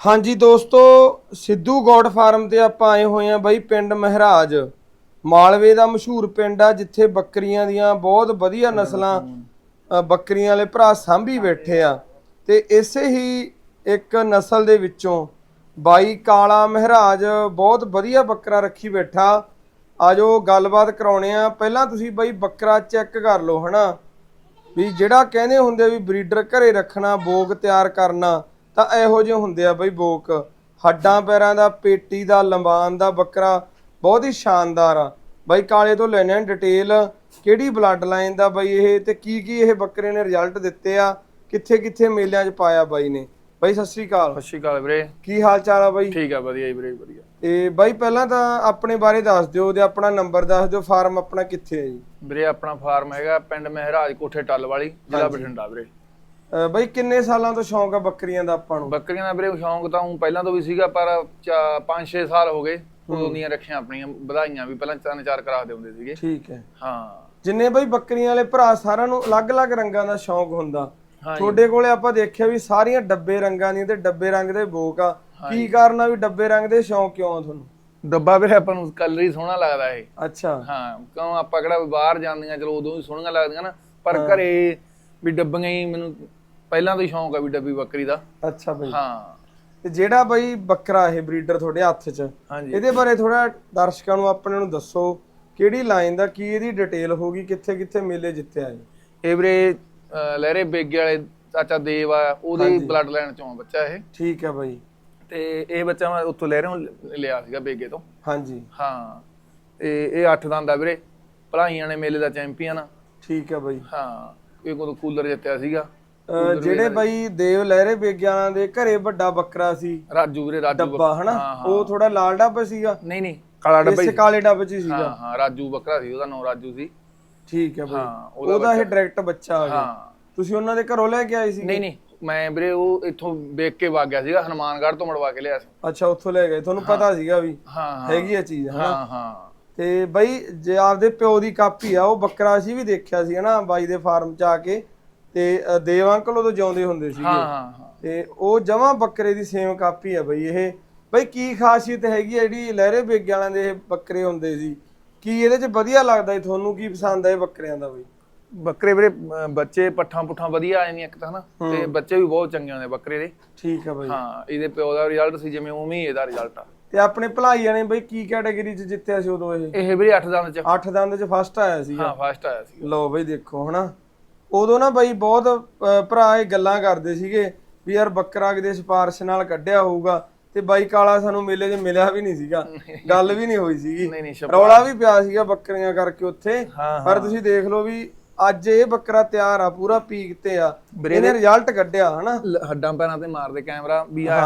ਹਾਂਜੀ ਦੋਸਤੋ Sidhu God farm ਤੇ ਆਪਾਂ ਆਏ ਹੋਏ ਆ ਬਾਈ ਪਿੰਡ ਮਹਿਰਾਜ। ਮਾਲਵੇ ਦਾ ਮਸ਼ਹੂਰ ਪਿੰਡ ਆ ਜਿੱਥੇ ਬੱਕਰੀਆਂ ਦੀਆਂ ਬਹੁਤ ਵਧੀਆ ਨਸਲਾਂ ਬੱਕਰੀਆਂ ਵਾਲੇ ਭਰਾ ਸਾਂਭੀ ਬੈਠੇ ਆ। ਤੇ ਇਸੇ ਹੀ ਇੱਕ ਨਸਲ ਦੇ ਵਿੱਚੋਂ ਬਾਈ ਕਾਲਾ ਮਹਿਰਾਜ ਬਹੁਤ ਵਧੀਆ ਬੱਕਰਾ ਰੱਖੀ ਬੈਠਾ। ਆਜੋ ਗੱਲਬਾਤ ਕਰਾਉਣੇ ਆ। ਪਹਿਲਾਂ ਤੁਸੀਂ ਬਾਈ ਬੱਕਰਾ ਚੈੱਕ ਕਰ ਲਓ ਹਨਾ? ਵੀ ਜਿਹੜਾ ਕਹਿੰਦੇ ਹੁੰਦੇ ਵੀ ਬਰੀਡਰ ਘਰੇ ਰੱਖਣਾ ਬੋਕ ਤਿਆਰ ਕਰਨਾ ਤਾਂ ਇਹੋ ਜਿਹੇ ਹੁੰਦੇ ਆ ਬਈ ਬੋਕ। ਹੱਡਾਂ ਪੈਰਾਂ ਦਾ ਪੇਟੀ ਦਾ ਲੰਬਾਨ ਦਾ ਬੱਕਰਾ ਬਹੁਤ ਹੀ ਸ਼ਾਨਦਾਰ ਆ। ਬਾਈ ਕਾਲੇ ਤੋਂ ਲੈਣੇ ਆ ਡਿਟੇਲ ਕਿਹੜੀ ਬਲੱਡ ਲਾਈਨ ਦਾ ਬਾਈ ਇਹ ਤੇ ਕੀ ਕੀ ਇਹ ਬੱਕਰੇ ਨੇ ਰਿਜ਼ਲਟ ਦਿੱਤੇ ਆ ਕਿੱਥੇ ਕਿੱਥੇ ਮੇਲਿਆਂ 'ਚ ਪਾਇਆ ਬਾਈ ਨੇ। ਬਾਈ ਸਤਿ ਸ੍ਰੀ ਅਕਾਲ। ਸਤਿ ਸ਼੍ਰੀ ਅਕਾਲ ਵੀਰੇ। ਕੀ ਹਾਲ ਚਾਲ ਆ ਬਾਈ? ਠੀਕ ਆ ਵਧੀਆ ਜੀ ਵੀਰੇ ਵਧੀਆ। ਤੇ ਬਾਈ ਪਹਿਲਾਂ ਤਾਂ ਆਪਣੇ ਬਾਰੇ ਦੱਸ ਦਿਓ ਤੇ ਆਪਣਾ ਨੰਬਰ ਦੱਸ ਦਿਓ ਫਾਰਮ ਆਪਣਾ ਕਿੱਥੇ ਹੈ ਜੀ? ਵੀਰੇ ਆਪਣਾ ਫਾਰਮ ਹੈਗਾ ਪਿੰਡ ਮਹਿਰਾਜ ਕੋਠੇ ਟੱਲ ਵਾਲੀ ਜ਼ਿਲ੍ਹਾ ਬਠਿੰਡਾ ਵੀਰੇ। ਬਾਈ ਕਿੰਨੇ ਸਾਲਾਂ ਤੋਂ ਸ਼ੌਂਕ ਆ ਬੱਕਰੀਆਂ ਦਾ ਆਪਾਂ ਨੂੰ? ਬੱਕਰੀਆਂ ਦਾ ਵੀਰੇ ਸ਼ੌਂਕ ਤਾਂ ਊਂ ਪਹਿਲਾਂ ਤੋਂ ਵੀ ਸੀਗਾ ਪਰ 5-6 ਸਾਲ ਹੋ ਗਏ। ਉਦੋਂ ਦੀਆਂ ਰੱਖੀਆਂ ਆਪਣੀਆਂ ਵਧਾਈਆਂ ਵੀ ਪਹਿਲਾਂ ਤਿੰਨ ਚਾਰ ਕਰਾ ਦੇ ਹੁੰਦੇ ਸੀਗੇ। ਠੀਕ ਹੈ। ਹਾਂ। ਜਿੰਨੇ ਬਈ ਬੱਕਰੀਆਂ ਵਾਲੇ ਭਰਾ ਸਾਰਿਆਂ ਨੂੰ ਅਲੱਗ-ਅਲੱਗ ਰੰਗਾਂ ਦਾ ਸ਼ੌਂਕ ਹੁੰਦਾ। ਤੁਹਾਡੇ ਕੋਲੇ ਆਪਾਂ ਦੇਖਿਆ ਵੀ ਸਾਰੀਆਂ ਡੱਬੇ ਰੰਗਾਂ ਦੀਆਂ ਤੇ ਡੱਬੇ ਰੰਗ ਦੇ ਬੋਕ ਆ। ਕੀ ਕਾਰਨ ਆ ਵੀ ਡੱਬੇ ਰੰਗ ਦੇ ਸ਼ੌਂਕ ਕਿਉਂ ਆ ਤੁਹਾਨੂੰ? ਡੱਬਾ ਵੀਰੇ ਆਪਾਂ ਨੂੰ ਕਲਰ ਹੀ ਸੋਹਣਾ ਲੱਗਦਾ ਇਹ। ਅੱਛਾ। ਹਾਂ ਕਿਉਂ ਆਪਾਂ ਕਿਹੜਾ ਬਾਹਰ ਜਾਂਦੀਆਂ ਚਲੋ ਉਦੋਂ ਵੀ ਸੋਹਣੀਆਂ ਲੱਗਦੀਆਂ ਨਾ ਪਰ ਘਰੇ ਵੀ ਡੱਬੀਆਂ ਹੀ ਮੈਨੂੰ ਪਹਿਲਾਂ ਤੋਂ ਹੀ ਸ਼ੌਂਕ ਆ ਵੀ ਡੱਬੀ ਬੱਕਰੀ ਦਾ। ਅੱਛਾ ਬਈ। ਹਾਂ। ਤੇ ਜਿਹੜਾ ਬਈ ਬੱਕਰਾ ਇਹ ਬਰੀਡਰ ਤੁਹਾਡੇ ਹੱਥ 'ਚ ਹਾਂਜੀ। ਇਹਦੇ ਬਾਰੇ ਥੋੜਾ ਦਰਸ਼ਕਾਂ ਨੂੰ ਆਪਣੇ ਨੂੰ ਦੱਸੋ ਕਿਹੜੀ ਲਾਈਨ ਦਾ ਕੀ ਇਹਦੀ ਡਿਟੇਲ ਹੋਗੀ ਕਿੱਥੇ ਕਿੱਥੇ ਮੇਲੇ ਜਿੱਤਿਆ ਜੀ ਇਹ ਵੀਰੇ ਅਹ ਲਹਿਰੇ ਬੇਗੇ ਵਾਲੇ ਚਾਚਾ ਦੇਵ ਆ ਉਹਦੇ ਬਲੱਡ ਲਾਈਨ ਚੋਂ ਆ ਬੱਚਾ ਇਹ। ਠੀਕ ਹੈ ਬਈ। ਤੇ ਇਹ ਬੱਚਾ ਮੈਂ ਉੱਥੋਂ ਲਹਿਰੋਂ ਲਿਆ ਸੀਗਾ ਬੇਗੇ ਤੋਂ। ਹਾਂਜੀ। ਹਾਂ। ਤੇ ਇਹ 8 ਦੰਦ ਆ ਵੀਰੇ। ਭਲਾਈਆਂ ਨੇ ਮੇਲੇ ਦਾ ਚੈਂਪੀਅਨ ਆ। ਠੀਕ ਹੈ ਬਈ। ਹਾਂ। ਇਹ ਕੋਲ ਕੂਲਰ ਜਿੱਤਿਆ ਸੀਗਾ। ਜਿਹੜੇ ਬਈ ਦੇਵ ਲਹਿਰੇ ਬੇਗਿਆਨਾਂ ਦੇ ਘਰੇ ਵੱਡਾ ਬੱਕਰਾ ਸੀ ਰਾਜੂ ਵੀਰੇ ਰਾਜੂ ਡੱਬਾ ਹਨਾ? ਉਹ ਥੋੜਾ ਲਾਲ ਡੱਬਾ ਸੀਗਾ। ਨਹੀਂ ਨਹੀਂ ਕਾਲਾ ਡੱਬਾ ਇਸੇ ਕਾਲੇ ਡੱਬੇ 'ਚ ਸੀਗਾ। ਹਾਂ ਹਾਂ ਰਾਜੂ ਬੱਕਰਾ ਸੀ ਉਹਦਾ ਨਾਮ ਰਾਜੂ ਸੀ। ਠੀਕ ਹੈ ਬਈ। ਉਹਦਾ ਇਹ ਡਾਇਰੈਕਟ ਬੱਚਾ ਆ ਗਿਆ। ਤੁਸੀਂ ਉਹਨਾਂ ਦੇ ਘਰੋਂ ਲੈ ਕੇ ਆਏ ਸੀ ਨਹੀਂ ਨਹੀਂ ਮੈਂ ਵੀਰੇ ਉਹ ਇੱਥੋਂ ਵੇਖ ਕੇ ਵਗ ਗਿਆ ਸੀਗਾ ਹਨੂਮਾਨਗੜ੍ਹ ਤੋਂ ਮੜਵਾ ਕੇ ਲਿਆ ਸੀ। ਅੱਛਾ ਉੱਥੋਂ ਲੈ ਗਏ। ਤੁਹਾਨੂੰ ਪਤਾ ਸੀਗਾ ਵੀ ਹੈਗੀ ਆ ਚੀਜ਼ ਹਾਂ ਹਾਂ। ਤੇ ਬਈ ਜੇ ਆਪਦੇ ਪਿਓ ਦੀ ਕਾਪੀ ਆ ਉਹ ਬੱਕਰਾ ਸੀ ਵੀ ਦੇਖਿਆ ਸੀ ਹਨਾ? ਬਾਈ ਦੇ ਫਾਰਮ 'ਚ ਆ ਕੇ। ਤੇ ਦੇਵ ਅੰਕਲ ਉਦੋਂ ਜਿਉਂਦੇ ਹੁੰਦੇ ਸੀਗੇ। ਹਾਂ ਹਾਂ ਤੇ ਉਹ ਜਮਾ ਬੱਕਰੇ ਦੀ ਸੇਮ ਕਾਪੀ ਆ ਬਈ ਇਹ। ਬਈ ਕੀ ਖਾਸੀਅਤ ਹੈਗੀ ਆ ਜਿਹੜੀ ਲਹਿਰੇ ਬੇਗੇ ਵਾਲਿਆਂ ਦੇ ਇਹ ਬੱਕਰੇ ਹੁੰਦੇ ਸੀ? ਕੀ ਇਹਦੇ 'ਚ ਵਧੀਆ ਲੱਗਦਾ ਤੁਹਾਨੂੰ ਕੀ ਪਸੰਦ ਆ ਇਹ ਬੱਕਰਿਆਂ ਦਾ ਬਈ? ਬੱਕਰੇ ਵੀਰੇ ਬੱਚੇ ਪੱਠਾਂ ਪੁੱਠਾਂ ਵਧੀਆ ਆ ਜਾਂਦੀਆਂ ਇੱਕ ਤਾਂ ਹਨਾ? ਤੇ ਬੱਚੇ ਵੀ ਬਹੁਤ ਚੰਗੇ ਹੁੰਦੇ ਬੱਕਰੇ ਦੇ। ਠੀਕ ਆ ਬਈ। ਹਾਂ ਇਹਦੇ ਪਿਓ ਦਾ ਰਿਜ਼ਲਟ ਸੀ ਜਿਵੇਂ ਉਵੇਂ ਹੀ ਇਹਦਾ ਰਿਜ਼ਲਟ ਆ। ਤੇ ਆਪਣੇ ਭਲਾਈਆਂ ਨੇ ਬਈ ਕੀ ਕੈਟਾਗਰੀ 'ਚ ਜਿੱਤਿਆ ਸੀ ਉਦੋਂ ਇਹ? ਇਹ ਵੀਰੇ 8 ਦੰਦ ਚ। ਅੱਠ ਦੰਦ 'ਚ ਫਸਟ ਆਇਆ ਸੀ ਹਾਂ ਫਸਟ ਆਇਆ ਸੀ ਲਓ ਬਈ ਦੇਖੋ ਹਨਾ? ਉਦੋਂ ਨਾ ਬਈ ਬਹੁਤ ਭਰਾ ਇਹ ਗੱਲਾਂ ਕਰਦੇ ਸੀਗੇ ਵੀ ਯਾਰ ਬੱਕਰਾ ਕਿਤੇ ਸਿਫਾਰਿਸ਼ ਨਾਲ ਕੱਢਿਆ ਹੋਊਗਾ ਤੇ ਬਾਈ ਕਾਲਾ ਸਾਨੂੰ ਮੇਲੇ 'ਚ ਮਿਲਿਆ ਵੀ ਨਹੀਂ ਸੀਗਾ ਗੱਲ ਵੀ ਨਹੀਂ ਹੋਈ ਸੀਗੀ। ਰੌਲਾ ਵੀ ਪਿਆ ਸੀਗਾ ਬੱਕਰੀਆਂ ਕਰਕੇ ਉੱਥੇ। ਪਰ ਤੁਸੀਂ ਦੇਖ ਲਓ ਵੀ ਅੱਜ ਇਹ ਬੱਕਰਾ ਤਿਆਰ ਆ ਪੂਰਾ ਪੀਕ ਤੇ ਆ। ਇਹਨੇ ਰਿਜ਼ਲਟ ਕੱਢਿਆ ਹਨਾ? ਹੱਡਾਂ ਪੈਰਾਂ ਤੇ ਮਾਰਦੇ ਕੈਮਰਾ ਵੀ ਆ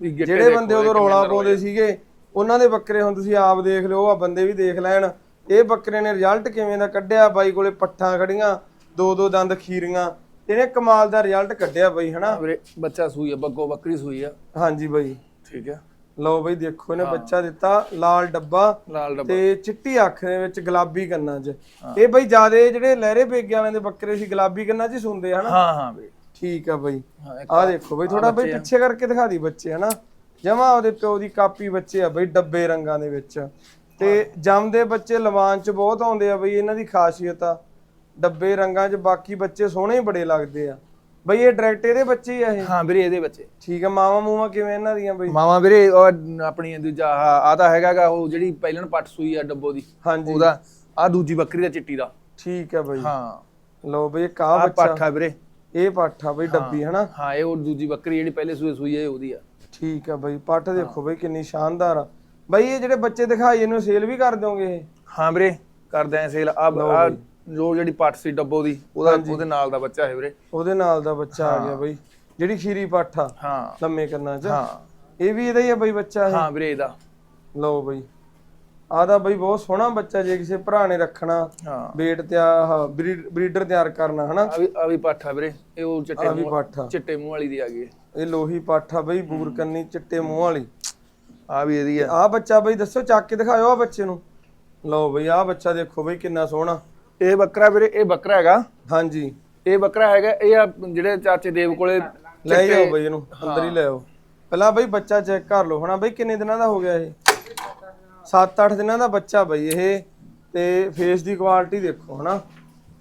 ਜਿਹੜੇ ਬੰਦੇ ਉਦੋਂ ਰੌਲਾ ਪਾਉਂਦੇ ਸੀਗੇ ਉਹਨਾਂ ਦੇ ਬੱਕਰੇ ਹੁਣ ਤੁਸੀਂ ਆਪ ਦੇਖ ਲਿਓ ਆ ਬੰਦੇ ਵੀ ਦੇਖ ਲੈਣ। ਇਹ ਬੱਕਰੇ ਨੇ ਰਿਜ਼ਲਟ ਕਿਵੇਂ ਦਾ ਕੱਢਿਆ ਬਾਈ ਕੋਲੇ ਪੱਠਾਂ ਖੜੀਆਂ। ਦੋ ਦੋ ਦੰਦ ਖੀਰੀਆਂ ਇਹਨੇ ਕਮਾਲ ਦਾ ਰਿਜ਼ਲਟ ਕੱਢਿਆ ਬਾਈ ਹਨਾ? ਵੀਰੇ ਬੱਚਾ ਸੂਈ ਆ ਬੱਗੋ ਬੱਕਰੀ ਸੂਈ ਆ। ਹਾਂਜੀ ਬਾਈ। ਠੀਕ ਆ। ਲਓ ਬਾਈ ਦੇਖੋ ਇਹਨੇ ਬੱਚਾ ਦਿੱਤਾ ਲਾਲ ਡੱਬਾ ਲਾਲ ਡੱਬਾ। ਤੇ ਚਿੱਟੀ ਅੱਖ ਦੇ ਵਿੱਚ ਗੁਲਾਬੀ ਕੰਨਾਂ 'ਚ। ਇਹ ਬਾਈ ਜਿਆਦੇ ਜਿਹੜੇ ਲਹਿਰੇ ਬੇਗੇ ਵਾਲਿਆਂ ਦੇ ਬੱਕਰੇ ਸੀ ਗੁਲਾਬੀ ਕੰਨਾਂ 'ਚ ਸੁੰਦੇ ਹਨਾ? ਹਾਂ ਹਾਂ ਵੀਰੇ ਠੀਕ ਆ ਬਾਈ। ਆਹ ਦੇਖੋ ਬਈ ਥੋੜਾ ਬਈ ਪਿੱਛੇ ਕਰਕੇ ਦਿਖਾ ਦੀ ਬੱਚੇ ਹਨਾ? ਜਮਾ ਉਹਦੇ ਪਿਓ ਦੀ ਕਾਪੀ ਬੱਚੇ ਆ ਬਈ ਡੱਬੇ ਰੰਗਾਂ ਦੇ ਵਿੱਚ। ਤੇ ਜੰਮਦੇ ਬੱਚੇ ਲਵਾਨ ਚ ਬਹੁਤ ਆਉਂਦੇ ਆ ਬਈ ਇਹਨਾਂ ਦੀ ਖਾਸੀਅਤ ਆ। ਡੱਬੇ ਰੰਗਾਂ ਚ ਬਾਕੀ ਬੱਚੇ ਸੋਹਣੇ ਹੀ ਬੜੇ ਲੱਗਦੇ ਆ। ਬਈ ਇਹ ਡਾਇਰੈਕਟ ਇਹਦੇ ਬੱਚੇ ਹੀ ਆ ਇਹ। ਹਾਂ ਵੀਰੇ ਇਹਦੇ ਬੱਚੇ। ਠੀਕ ਆ ਮਾਵਾ ਮੂਵਾ ਕਿਵੇਂ ਇਹਨਾਂ ਦੀਆਂ ਬਈ? ਮਾਮਾ ਵੀਰੇ ਉਹ ਆਪਣੀ ਦੂਜਾ ਆ ਤਾਂ ਹੈਗਾਗਾ ਉਹ ਜਿਹੜੀ ਪਹਿਲਣ ਪੱਟ ਸੂਈ ਆ ਡੱਬੋ ਦੀ ਹਾਂਜੀ। ਉਹਦਾ ਆ ਦੂਜੀ ਬੱਕਰੀ ਦਾ ਚਿੱਟੀ ਦਾ। ਠੀਕ ਆ ਬਈ। ਹਾਂ। ਲਓ ਬਈ ਇੱਕ ਆ ਆ ਬੱਚਾ। ਪੱਠਾ ਵੀਰੇ। ਇਹ ਪਾਠਾ ਬਈ ਡੱਬੀ ਹਨਾ? ਹਾਂ ਇਹ ਉਹ ਦੂਜੀ ਬੱਕਰੀ ਜਿਹੜੀ ਪਹਿਲੇ ਸੂਏ ਸੂਈ ਹੈ ਉਹਦੀ ਆ। ਠੀਕ ਆ ਬਈ ਪੱਠ ਦੇਖੋ ਬਈ ਕਿੰਨੀ ਸ਼ਾਨਦਾਰ ਆ। ਬਈ ਇਹ ਜਿਹੜੇ ਬੱਚੇ ਦਿਖਾਈ ਇਹਨੂੰ ਸੇਲ ਵੀ ਕਰ ਦਿਓਗੇ ਇਹ? ਹਾਂ ਵੀਰੇ ਕਰਦੇ ਆਂ ਸੇਲ ਆ ਆ ਜੋ ਜਿਹੜੀ ਪੱਟ ਸੀ ਡੱਬੋ ਦੀ ਉਹਦਾ ਉਹਦੇ ਨਾਲ ਦਾ ਬੱਚਾ ਹੈ ਵੀਰੇ। ਉਹਦੇ ਨਾਲ ਦਾ ਬੱਚਾ ਆ ਗਿਆ ਬਈ। ਜਿਹੜੀ ਖੀਰੀ ਪਾਠਾ ਹਾਂ। ਲੰਮੇ ਕੰਨਾਂ 'ਚ। ਹਾਂ। ਇਹ ਵੀ ਇਹਦਾ ਹੀ ਆ ਬਈ ਬੱਚਾ ਹਾਂ ਵੀਰੇ ਇਹਦਾ। ਲਓ ਬਈ। ਆਦਾ ਬਈ ਬਹੁਤ ਸੋਹਣਾ ਬੱਚਾ ਜੇ ਕਿਸੇ ਭਰਾ ਨੇ ਰੱਖਣਾ। ਹਾਂ। ਬੇਟ ਤੇ ਆ ਬਰੀਡਰ ਤਿਆਰ ਕਰਨਾ ਹਨਾ? ਆ ਵੀ ਆ ਵੀ ਪੱਠਾ ਵੀਰੇ। ਇਹ ਉਹ ਚਿੱਟੇ ਆ ਮੂੰਹ ਚਿੱਟੇ ਮੂੰਹ ਵਾਲੀ ਦੀ ਆ ਗਈ ਇਹ। ਲੋਹੀ ਪਾਠਾ ਬਈ ਬੂਰ ਕੰਨੀ ਚਿੱਟੇ ਮੂੰਹ ਵਾਲੀ। ਆ ਵੀ ਇਹਦੀ ਆ। ਆ ਬੱਚਾ ਬਈ ਦੱਸੋ ਚੱਕ ਕੇ ਦਿਖਾਇਓ ਆ ਬੱਚੇ ਨੂੰ। ਲਓ ਬਈ ਆ ਬੱਚਾ ਦੇਖੋ ਬਈ ਕਿੰਨਾ ਸੋਹਣਾ। ਇਹ ਬੱਕਰਾ ਵੀਰੇ ਇਹ ਬੱਕਰਾ ਹੈਗਾ। ਹਾਂਜੀ। ਇਹ ਬੱਕਰਾ ਹੈਗਾ ਇਹ ਆ ਜਿਹੜੇ ਚਾਚੇ ਦੇਵ ਕੋਲੇ ਲੈ ਜਾਓ ਬਈ ਇਹਨੂੰ ਅੰਦਰ ਹੀ ਲੈ ਆਓ। ਪਹਿਲਾਂ ਬਈ ਬੱਚਾ ਚੈੱਕ ਕਰ ਲਓ ਹਨਾ। ਬਈ ਕਿੰਨੇ ਦਿਨਾਂ ਦਾ ਹੋ ਗਿਆ ਇਹ? 7-8 ਦਿਨਾਂ ਦਾ ਬੱਚਾ ਬਈ ਇਹ। ਤੇ ਫੇਸ ਦੀ ਕੁਆਲਿਟੀ ਦੇਖੋ ਹਨਾ।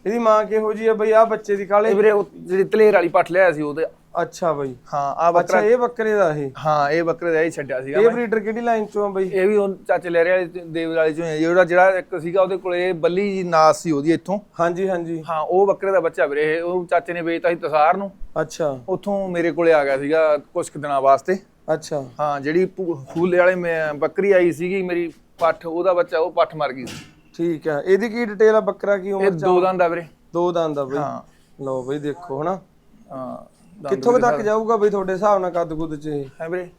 ਇਹਦੀ ਮਾਂ ਕਿਹੋ ਜੀ ਆ ਬਈ? ਆ ਬੱਚੇ ਦੀ ਕਾਲੇ ਵੀਰੇ ਜਿਹੜੀ ਤਲੇਰ ਵਾਲੀ ਪੱਠ ਲਿਆ ਸੀ ਉਹਦੇ ਅੱਛਾ ਬਈ। ਹਾਂ ਆ ਅੱਛਾ ਇਹ ਬੱਕਰੇ ਦਾ ਇਹ? ਹਾਂ ਇਹ ਬੱਕਰੇ ਦਾ ਹੀ ਛੱਡਿਆ ਸੀਗਾ ਇਹ ਬਰੀਡਰ ਕਿਹੜੀ ਲਾਈਨ ਚੋਂ ਆ ਬਈ? ਇਹ ਵੀ ਉਹ ਚਾਚੇ ਲਹਿਰੇ ਵਾਲੇ ਚ- ਦੇਵ ਵਾਲੇ ਚੋਂ ਹੀ ਹੈ ਜਿਹੜਾ ਜਿਹੜਾ ਇੱਕ ਸੀਗਾ ਉਹਦੇ ਕੋਲੇ ਬੱਲੀ ਜੀ ਨਾਸ ਸੀ ਉਹਦੀ ਇੱਥੋਂ। ਹਾਂਜੀ ਹਾਂਜੀ। ਹਾਂ ਉਹ ਬੱਕਰੇ ਦਾ ਬੱਚਾ ਵੀਰੇ ਇਹ। ਉਹ ਚਾਚੇ ਨੇ ਵੇਚਤਾ ਸੀ ਤਸਾਰ ਨੂੰ। ਅੱਛਾ। ਉੱਥੋਂ ਮੇਰੇ ਕੋਲੇ ਆ ਗਿਆ ਸੀਗਾ ਕੁਝ ਕੁ ਦਿਨਾਂ ਵਾਸਤੇ। ਅੱਛਾ। ਹਾਂ ਜਿਹੜੀ ਫੂਲੇ ਵਾਲੇ ਮੈਂ- ਬੱਕਰੀ ਆਈ ਸੀਗੀ ਮੇਰੀ ਪੱਠ ਉਹਦਾ ਬੱਚਾ ਉਹ ਪੱਠ ਮਰ ਗਈ ਸੀ। ਠੀਕ ਆ ਇਹਦੀ ਕੀ ਡਿਟੇਲ ਆ? ਬੱਕਰਾ ਕੀ ਇਹ ਉਮਰ ਚ ਦੋ ਦੰਦ ਆ ਵੀਰੇ। ਦੋ ਦੰਦ ਆ ਬਈ। ਹਾਂ। ਲਓ ਬਈ ਦੇਖੋ ਹਨਾ? ਹਾਂ। ਕਿੱਥੋਂ ਕੁ ਤੱਕ ਜਾਊਗਾ ਬਈ ਤੁਹਾਡੇ ਹਿਸਾਬ ਨਾਲ ਕੱਦ ਕੁੱਦ ਚ ਇਹ? ਹੈ ਵੀਰੇ।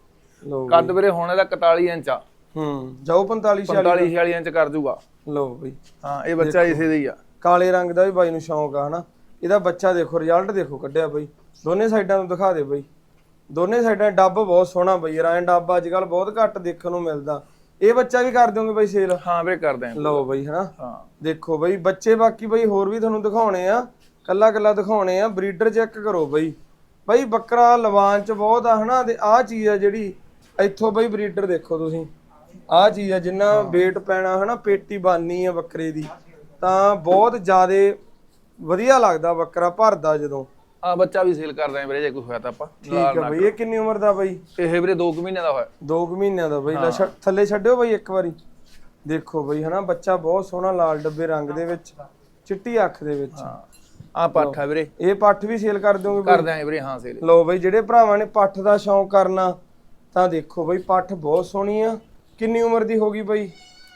ਲਓ ਕੱਦ ਵੀਰੇ ਹੁਣ ਇਹਦਾ 41 ਇੰਚ ਆ। ਹੂੰ ਜਾਊ 45 46 45 46 ਇੰਚ ਕਰ ਜੂਗਾ। ਲਓ ਬਈ। ਹਾਂ ਇਹ ਬੱਚਾ ਇਸੇ ਦਾ ਹੀ ਆ। ਕਾਲੇ ਰੰਗ ਦਾ ਵੀ ਬਾਈ ਨੂੰ ਸ਼ੌਂਕ ਆ ਹਨਾ? ਇਹਦਾ ਬੱਚਾ ਦੇਖੋ ਰਿਜ਼ਲਟ ਦੇਖੋ ਕੱਢਿਆ ਬਈ। ਦੋਨੇ ਸਾਈਡਾਂ ਤੋਂ ਦਿਖਾ ਦੇ ਬਈ। ਦੋਨੇ ਸਾਈਡਾਂ ਡੱਬ ਬਹੁਤ ਸੋਹਣਾ ਬਈ ਰਾਂ ਡੱਬ ਅੱਜ ਕੱਲ ਬਹੁਤ ਘੱਟ ਦੇਖਣ ਨੂੰ ਮਿਲਦਾ। ਇਹ ਬੱਚਾ ਵੀ ਕਰ ਦਿਓਗੇ ਬਈ ਸੇਲ ਹਾਂ ਵੀਰੇ ਕਰਦੇ ਆ ਲਓ ਬਈ ਹਨਾ? ਹਾਂ। ਦੇਖੋ ਬਈ ਬੱਚੇ ਬਾਕੀ ਬਈ ਹੋਰ ਵੀ ਤੁਹਾਨੂੰ ਦਿਖਾਉਣੇ ਆ। ਕੱਲਾ ਕੱਲਾ ਦਿਖਾਉਣੇ ਆ। ਬਰੀਡਰ ਚੈੱਕ ਕਰੋ ਬਈ। ਬਈ ਬੱਕਰਾ ਲਵਾਨ ਚ ਬਹੁਤ ਆ ਹਨਾ ਤੇ ਆਹ ਚੀਜ਼ ਆ ਜਿਹੜੀ ਇੱਥੋਂ ਬਈ ਬਰੀਡਰ ਦੇਖੋ ਤੁਸੀਂ। ਆਹ ਚੀਜ਼ ਆ ਜਿੰਨਾ weight ਪੈਣਾ ਹਨਾ ਪੇਟੀ ਬਾਨੀ ਆ ਬੱਕਰੇ ਦੀ ਤਾਂ ਬਹੁਤ ਜ਼ਿਆਦੇ ਵਧੀਆ ਲੱਗਦਾ ਬੱਕਰਾ ਭਰਦਾ ਜਦੋਂ। ਆ ਬੱਚਾ ਵੀ ਸੇਲ ਕਰਦੇ ਆ ਵੀਰੇ ਜੇ ਕੋਈ ਹੋਇਆ ਤਾਂ ਆਪਾਂ। ਠੀਕ ਆ ਬਈ ਇਹ ਕਿੰਨੀ ਉਮਰ ਦਾ ਬਈ? ਇਹ ਵੀਰੇ 2 ਮਹੀਨੇ ਦਾ ਹੋਇਆ। 2 ਮਹੀਨਿਆਂ ਦਾ ਬਈ ਥੱਲੇ ਛੱਡਿਓ ਬਈ ਇੱਕ ਵਾਰੀ। ਦੇਖੋ ਬਈ ਹਨਾ ਬੱਚਾ ਬਹੁਤ ਸੋਹਣਾ ਲਾਲ ਡੱਬੇ ਰੰਗ ਦੇ ਵਿੱਚ ਚਿੱਟੀ ਅੱਖ ਦੇ ਵਿੱਚ। ਆ ਪੱਠ ਆ ਵੀਰੇ। ਇਹ ਪੱਠ ਵੀ ਸੇਲ ਕਰ ਦਿਓਗੇ ਬਈ? ਕਰਦੇ ਆ ਵੀਰੇ ਹਾਂ ਸੇਲ ਲੋ ਬਈ ਜਿਹੜੇ ਭਰਾਵਾਂ ਨੇ ਪੱਠ ਦਾ ਸ਼ੌਂਕ ਕਰਨਾ ਤਾਂ ਦੇਖੋ ਬਈ ਪੱਠ ਬਹੁਤ ਸੋਹਣੀ ਆ। ਕਿੰਨੀ ਉਮਰ ਦੀ ਹੋ ਗਈ ਬਈ?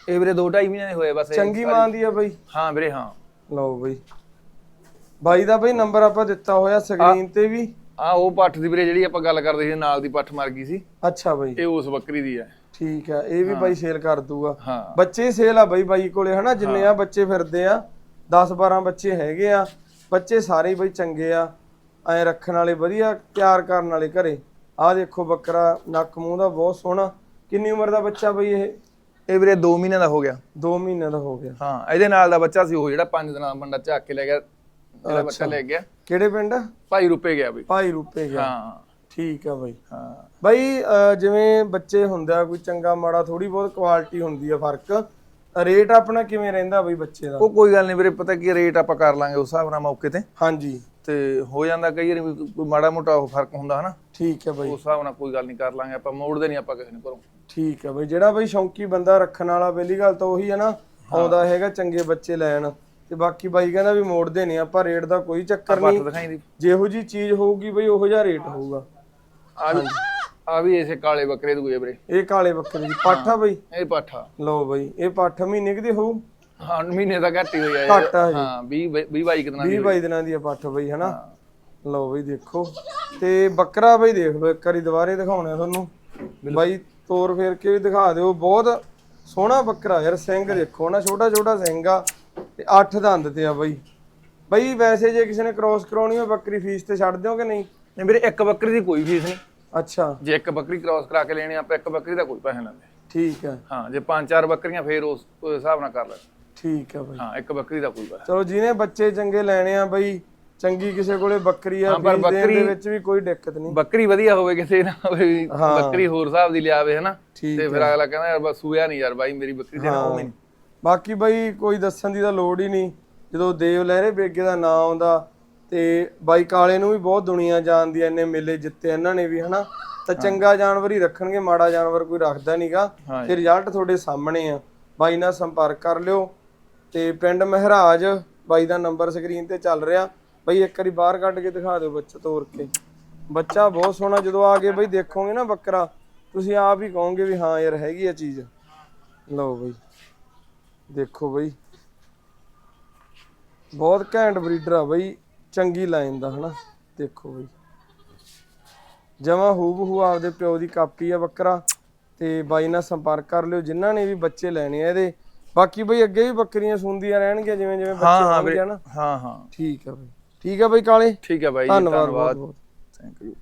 ਇਹ ਵੀਰੇ 2 2.5 ਮਹੀਨੇ ਦੇ ਹੋਏ ਬਸ। ਚੰਗੀ ਮਾਂ ਦੀ ਆ ਬਈ। ਹਾਂ ਵੀਰੇ ਹਾਂ। ਲਓ ਬਈ। ਬਾਈ ਦਾ ਬਈ ਨੰਬਰ ਆਪਾਂ ਦਿੱਤਾ ਹੋਇਆ ਸਕਰੀਨ ਤੇ ਵੀ। ਆ ਉਹ ਪੱਠ ਦੀ ਵੀਰੇ ਜਿਹੜੀ ਆਪਾਂ ਗੱਲ ਕਰਦੇ ਸੀ ਨਾਲ ਦੀ ਪੱਠ ਮਰ ਗਈ ਸੀ। ਅੱਛਾ ਬਈ। ਇਹ ਉਸ ਬੱਕਰੀ ਦੀ ਹੈ ਠੀਕ ਆ ਇਹ ਵੀ ਬਾਈ ਸੇਲ ਕਰ ਦੂਗਾ। ਹਾਂ। ਬੱਚੇ ਸੇਲ ਆ ਬਈ ਬਾਈ ਕੋਲੇ ਹਨਾ? ਜਿੰਨੇ ਆ ਬੱਚੇ ਫਿਰਦੇ ਆ 10 12 ਬੱਚੇ ਹੈਗੇ ਆ। ਬੱਚੇ ਸਾਰੇ ਬਈ ਚੰਗੇ ਆ ਐ ਰੱਖਣ ਵਾਲੇ ਵਧੀਆ ਤਿਆਰ ਕਰਨ ਵਾਲੇ ਘਰੇ। ਆਹ ਦੇਖੋ ਬੱਕਰਾ ਨੱਕ ਮੂੰਹ ਦਾ ਬਹੁਤ ਸੋਹਣਾ। ਕਿੰਨੀ ਉਮਰ ਦਾ ਬੱਚਾ ਬਈ ਇਹ? ਇਹ ਵੀਰੇ 2 ਮਹੀਨੇ ਦਾ ਹੋ ਗਿਆ। 2 ਮਹੀਨਿਆਂ ਦਾ ਹੋ ਗਿਆ। ਹਾਂ ਇਹਦੇ ਨਾਲ ਦਾ ਬੱਚਾ ਸੀ ਉਹ ਜਿਹੜਾ 5 ਦਿਨਾਂ ਦਾ ਮੁੰਡਾ ਚੱਕ ਕੇ ਲੈ ਗਿਆ। ਇਹਦਾ ਬੱਚਾ ਲੈ ਗਿਆ। ਕਿਹੜੇ ਪਿੰਡ? ਭਾਈ ਰੁਪਏ ਗਿਆ ਬਈ। ਭਾਈ ਰੂਪੇ ਗਿਆ। ਹਾਂ। ਠੀਕ ਆ ਬਈ। ਹਾਂ। ਬਈ ਜਿਵੇਂ ਬੱਚੇ ਹੁੰਦੇ ਕੋਈ ਚੰਗਾ ਮਾੜਾ ਥੋੜੀ ਬਹੁਤ ਕੁਆਲਿਟੀ ਹੁੰਦੀ ਆ ਫ਼ਰਕ। ਰੇਟ ਆਪਣਾ ਕਿਵੇਂ ਰਹਿੰਦਾ ਬਈ ਬੱਚੇ ਦਾ? ਉਹ ਕੋਈ ਗੱਲ ਨਹੀਂ ਵੀਰੇ ਪਤਾ ਕੀ ਰੇਟ ਆਪਾਂ ਕਰ ਲਾਂਗੇ ਉਸ ਹਿਸਾਬ ਨਾਲ ਮੌਕੇ ਤੇ। ਹਾਂਜੀ। ਤੇ ਹੋ ਜਾਂਦਾ ਕਈ ਵਾਰੀ ਵੀ ਕੋਈ ਮਾੜਾ ਮੋਟਾ ਫ਼ਰਕ ਹੁੰਦਾ ਹਨਾ। ਠੀਕ ਹੈ ਬਈ। ਉਸ ਹਿਸਾਬ ਨਾਲ ਕੋਈ ਗੱਲ ਨਹੀਂ ਕਰ ਲਾਂਗੇ ਆਪਾਂ ਮੋੜਦੇ ਨਹੀਂ ਆਪਾਂ ਕਿਸੇ ਨੂੰ ਘਰੋਂ। ਠੀਕ ਹੈ ਬਈ ਜਿਹੜਾ ਬਈ ਸ਼ੌਂਕੀ ਬੰਦਾ ਰੱਖਣ ਵਾਲਾ ਪਹਿਲੀ ਗੱਲ ਤਾਂ ਉਹੀ ਹੈ ਨਾ ਆਉਂਦਾ ਹੈਗਾ ਚੰਗੇ ਬੱਚੇ ਲੈਣ। ਤੇ ਬਾਕੀ ਬਾਈ ਕਹਿੰਦਾ ਵੀ ਮੋੜਦੇ ਨਹੀਂ ਆਪਾਂ ਰੇਟ ਦਾ ਕੋਈ ਚੱਕਰ ਨਹੀਂ। ਜਿਹੋ ਜੀ ਚੀਜ਼ ਹੋਊਗੀ ਬਈ ਉਹੋ ਜਿਹਾ ਰੇਟ ਹੋਊਗਾ। ਆ ਵੀ ਆ ਵੀ ਇਸੇ ਕਾਲੇ ਬੱਕਰੇ ਦੇ ਕੋਈ ਵੀਰੇ। ਇਹ ਕਾਲੇ ਬੱਕਰੇ ਦੀ ਪਾਠਾ ਬਈ। ਇਹ ਪਾਠਾ ਲਓ ਬਈ ਇਹ ਪਾਠ ਮਹੀਨੇ ਕਿਤੇ ਹੋਊ? ਹਾਂ ਮਹੀਨੇ ਦਾ ਘੱਟ ਹੀ ਹੋਇਆ ਇਹ। ਘੱਟ ਆ ਜੀ। ਹਾਂ 20 20 22 ਦਿਨਾਂ 20 22 ਦਿਨਾਂ ਦੀ ਆ ਪੱਠ ਬਈ ਹਨਾ? ਲਓ ਬਈ ਦੇਖੋ। ਤੇ ਬੱਕਰਾ ਬਈ ਦੇਖ ਲਓ ਇੱਕ ਵਾਰੀ ਦੁਬਾਰੇ ਦਿਖਾਉਣਾ ਤੁਹਾਨੂੰ। ਬਾਈ ਤੋਰ ਫੇਰ ਕੇ ਵੀ ਦਿਖਾ ਦਿਓ। ਬਹੁਤ ਸੋਹਣਾ ਬੱਕਰਾ ਯਾਰ ਸਿੰਘ ਦੇਖੋ ਨਾ ਛੋਟਾ ਛੋਟਾ ਸਿੰਘ ਆ। ਤੇ ਅੱਠ ਦੰਦ ਤੇ ਆ ਬਈ। ਬਈ ਵੈਸੇ ਜੇ ਕਿਸੇ ਨੇ ਕ੍ਰੋਸ ਕਰਾਉਣੀ ਹੋ ਬੱਕਰੀ ਫੀਸ ਤੇ ਛੱਡ ਦਿਓਗੇ ਨਹੀਂ? ਨਹੀਂ ਵੀਰੇ ਇੱਕ ਬੱਕਰੀ ਦੀ ਕੋਈ ਫੀਸ ਨਹੀਂ। ਅੱਛਾ। ਜੇ ਇੱਕ ਬੱਕਰੀ ਕ੍ਰਾਸ ਕਰਾ ਕੇ ਲੈਣੀ ਆਪਾਂ ਇੱਕ ਬੱਕਰੀ ਦਾ ਕੋਈ ਪੈਸੇ ਲੈਂਦੇ ਠੀਕ ਹੈ। ਹਾਂ ਜੇ ਪੰਜ ਚਾਰ ਬੱਕਰੀਆਂ ਫੇਰ ਉਸ ਉਸ ਹਿਸਾਬ ਨਾਲ ਕਰ ਲੈ। ਠੀਕ ਹੈ ਬਈ। ਹਾਂ ਇੱਕ ਬੱਕਰੀ ਦਾ ਕੋਈ ਪੈਸਾ। ਚਲੋ ਜਿਹਨੇ ਬੱਚੇ ਚੰਗੇ ਲੈਣੇ ਆ ਬਈ ਚੰਗੀ ਕਿਸੇ ਕੋਲੇ ਬੱਕਰੀ ਆ ਪਰ ਦੇਣ ਦੇ ਬੱਕਰੀ- ਵਿੱਚ ਵੀ ਕੋਈ ਦਿੱਕਤ ਨਹੀਂ। ਬੱਕਰੀ ਵਧੀਆ ਹੋਵੇ ਕਿਸੇ ਨਾ ਹੋਵੇ। ਬੱਕਰੀ ਹੋਰ ਹਿਸਾਬ ਦੀ ਲਿਆਵੇ ਹਨਾ? ਤੇ ਫਿਰ ਅਗਲਾ ਕਹਿੰਦਾ ਯਾਰ ਬਸ ਸੂਇਆ ਨਹੀਂ ਯਾਰ ਬਾਈ ਮੇਰੀ ਬੱਕਰੀ ਦੇ ਨਾ ਉਵੇਂ ਨਹੀਂ। ਬਾਕੀ ਬਈ ਕੋਈ ਦੱਸਣ ਦੀ ਤਾਂ ਲੋੜ ਹੀ ਨਹੀਂ। ਜਦੋਂ ਦੇਵ ਲਹਿਰੇ ਬੇਗੇ ਦਾ ਨਾਂ ਆਉਂਦਾ ਤੇ ਬਾਈ ਕਾਲੇ ਨੂੰ ਵੀ ਬਹੁਤ ਦੁਨੀਆ ਜਾਣਦੀ ਐ ਇੰਨੇ ਮੇਲੇ ਜਿੱਤੇ ਇਹਨਾਂ ਨੇ ਵੀ ਹਨਾ? ਤਾਂ ਚੰਗਾ ਜਾਨਵਰ ਹੀ ਰੱਖਣਗੇ ਮਾੜਾ ਜਾਨਵਰ ਕੋਈ ਰੱਖਦਾ ਨਹੀਂਗਾ ਤੇ ਰਿਜ਼ਲਟ ਤੁਹਾਡੇ ਸਾਹਮਣੇ ਆ। ਬਾਈ ਨਾਲ ਸੰਪਰਕ ਕਰ ਲਿਓ। ਤੇ ਪਿੰਡ ਮਹਿਰਾਜ ਬਾਈ ਦਾ ਨੰਬਰ ਸਕਰੀਨ ਤੇ ਚੱਲ ਰਿਹਾ। ਬਈ ਇੱਕ ਵਾਰੀ ਬਾਹਰ ਕੱਢ ਕੇ ਦਿਖਾ ਦਿਓ ਬੱਚਾ ਤੋਰ ਕੇ। ਬੱਚਾ ਬਹੁਤ ਸੋਹਣਾ ਜਦੋਂ ਆ ਕੇ ਬਈ ਦੇਖੋਗੇ ਨਾ ਬੱਕਰਾ ਤੁਸੀਂ ਆਪ ਹੀ ਕਹੋਗੇ ਵੀ ਹਾਂ ਯਾਰ ਹੈਗੀ ਆ ਚੀਜ਼। ਲਓ ਬਈ। ਦੇਖੋ ਬਈ। ਬਹੁਤ ਘੈਂਟ ਬਰੀਡਰ ਆ ਬਈ। ਚੰਗੀ ਲਾਈਨ ਦਾ ਹਨਾ? ਦੇਖੋ ਬਈ। ਜਮਾ ਹੂਬਹੂ ਆਪਦੇ ਪਿਓ ਦੀ ਕਾਪੀ ਆ ਬੱਕਰਾ ਤੇ ਬਾਈ ਨਾਲ ਸੰਪਰਕ ਕਰ ਲਿਓ ਜਿਨ੍ਹਾਂ ਨੇ ਵੀ ਬੱਚੇ ਲੈਣੇ ਆ ਇਹਦੇ। ਬਾਕੀ ਬਈ ਅੱਗੇ ਵੀ ਬੱਕਰੀਆਂ ਸੁੰਦੀਆਂ ਰਹਿਣਗੀਆਂ ਜਿਵੇਂ ਜਿਵੇਂ ਬੱਚੇ ਹਾਂ ਹਾਂ ਹੋਣਗੇ ਨਾ ਹਾਂ ਹਾਂ। ਠੀਕ ਆ ਬਈ। ਠੀਕ ਆ ਬਈ ਕਾਲੇ? ਠੀਕ ਹੈ ਬਾਈ ਜੀ ਧੰਨਵਾਦ ਬਹੁਤ ਬਹੁਤ ਥੈਂਕ ਯੂ